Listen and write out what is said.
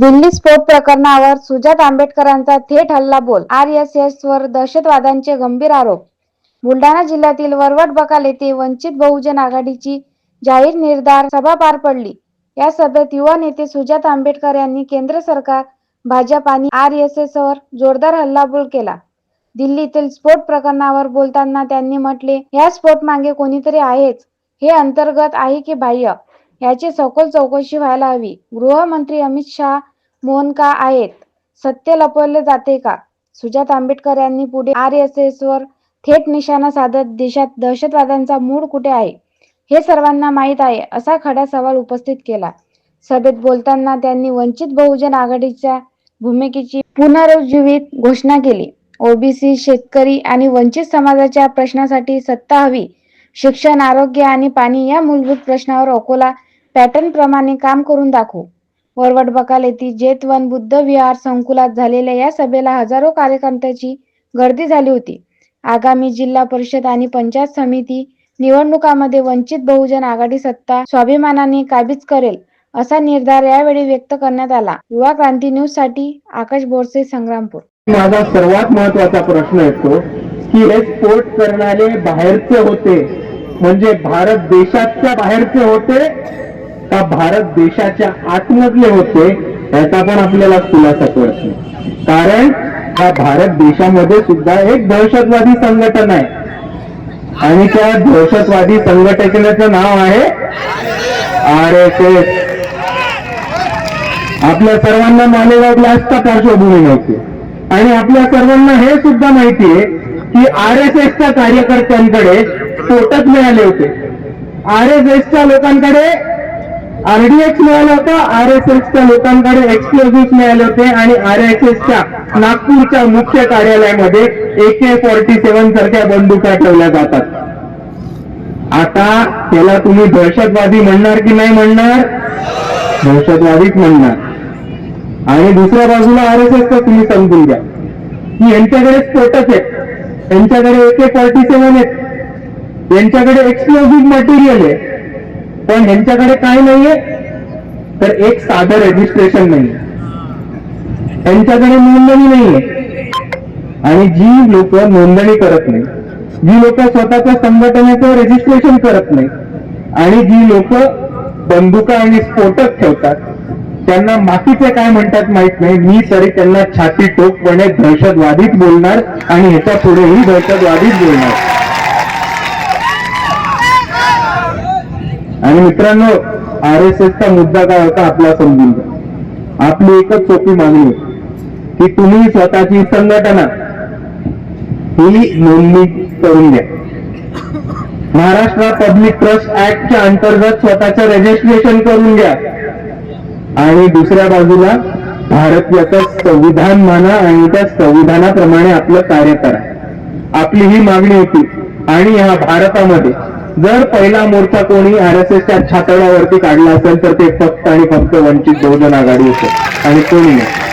दिल्ली स्फोट प्रकरणावर सुजात आंबेडकरांचा थेट हल्लाबोल आर एस एस वर दहशतवाद्यांचे गंभीर आरोप. बुलढाणा जिल्ह्यातील वरवट बकाल येथे वंचित बहुजन आघाडीची जाहीर निर्धार सभा पार पडली. या सभेत युवा नेते सुजात आंबेडकर यांनी केंद्र सरकार भाजप आणि आर एस एस वर जोरदार हल्लाबोल केला. दिल्लीतील स्फोट प्रकरणावर बोलताना त्यांनी म्हटले या स्फोट मागे कोणीतरी आहेच. हे अंतर्गत आहे की बाह्य? याची सखोल चौकशी व्हायला हवी. गृहमंत्री अमित शहा मोहनका आहेत? सत्य लपवले जाते का? सुजात आंबेडकर यांनी पुढे आर एस एस वर थेट निशाणा साधत देशात दहशतवाद्यांचा मूळ कुठे आहे? हे सर्वांना माहीत आहे असा खडा सवाल उपस्थित केला. सभेत बोलताना त्यांनी वंचित बहुजन आघाडीच्या भूमिकेची पुनरुज्जीवित घोषणा केली. ओबीसी शेतकरी आणि वंचित समाजाच्या प्रश्नासाठी सत्ता हवी. शिक्षण आरोग्य आणि पाणी या मूलभूत प्रश्नावर अकोला पॅटर्न प्रमाणे काम करून दाखवू. वरवट बकाल येथील जेतवन बुद्ध विहार संकुलात झालेल्या या सभेला हजारो कार्यकर्त्यांची गर्दी झाली होती. आगामी जिल्हा परिषद आणि पंचायत समिती निवडणुकामध्ये वंचित बहुजन आघाडी सत्ता स्वाभिमानाने काबीज करेल असा निर्धार यावेळी व्यक्त करण्यात आला. युवा क्रांती न्यूजसाठी आकाश बोरसे संग्रामपूर. माझा सर्वात महत्त्वाचा प्रश्न येतो की हे स्पोर्ट करणारे बाहेरचे होते म्हणजे भारत देशाच्या बाहेरचे होते का भारत देशाच्या आतमधले होते याचा पण आपल्याला खुलासा कळत नाही. कारण हा भारत देशामध्ये सुद्धा एक दहशतवादी संघटन आहे. आणि त्या दहशतवादी संघटनेचं नाव आहे आर एस एस. आपल्या सर्वांना मालेगाव ब्लास्टचा पार्श्वभूमी नव्हती आणि आपल्या सर्वांना हे सुद्धा माहिती आहे की आर एस एसच्या कार्यकर्त्यांकडे स्फोटक मिळाले होते. आर एस एसच्या लोकांकडे आरडीएक्स मिळाला होता आर एस एसच्या लोकांकडे एक्सप्लोजिव्ह मिळाले होते आणि आर एस एसच्या नागपूरच्या मुख्य कार्यालयामध्ये ए के फॉर्टी सेव्हन सारख्या बंदुका ठेवल्या जातात. आता त्याला तुम्ही दहशतवादी म्हणणार की नाही म्हणणार? दहशतवादीच म्हणणार. आणि दुसऱ्या बाजूला आर एस तुम्ही समजून घ्या. की यांच्याकडे स्फोटक आहेत. यांच्याकडे ए के फॉर्टी सेव्हन आहेत. यांच्याकडे एक्सप्लोजिव्ह मटेरियल आहे. पण यांच्याकडे काय नाहीये? तर एक साधं रजिस्ट्रेशन नाही. त्यांच्याकडे नोंदणी नाहीये. आणि जी लोक नोंदणी करत नाही जी लोक स्वतःच्या संघटनेचं रजिस्ट्रेशन करत नाही आणि जी लोक बंदुका आणि स्फोटक ठेवतात त्यांना बाकीचे काय म्हणतात माहीत नाही. मी तरी त्यांना छाती टोकपणे दहशतवादीच बोलणार आणि ह्याच्या पुढेही दहशतवादीच बोलणार. आणि मित्रांनो आर एस एसचा मुद्दा काय होता आपला समजून घ्या. आपली एकच सोपी मागणी होती की तुम्ही स्वतःची संघटना ही नोंदणी करून घ्या. महाराष्ट्र पब्लिक ट्रस्ट ऍक्टच्या अंतर्गत स्वतःचं रजिस्ट्रेशन करून घ्या. आणि दुसऱ्या बाजूला भारतीयाचं संविधान माना आणि त्या संविधानाप्रमाणे आपलं कार्य करा. आपली ही मागणी होती. आणि ह्या भारतामध्ये जर पहिला मोर्चा कोणी आर एस एसच्या छातडावरती काढला असेल तर ते फक्त आणि फक्त वंचित बहुजन आघाडी असेल आणि कोणी नाही.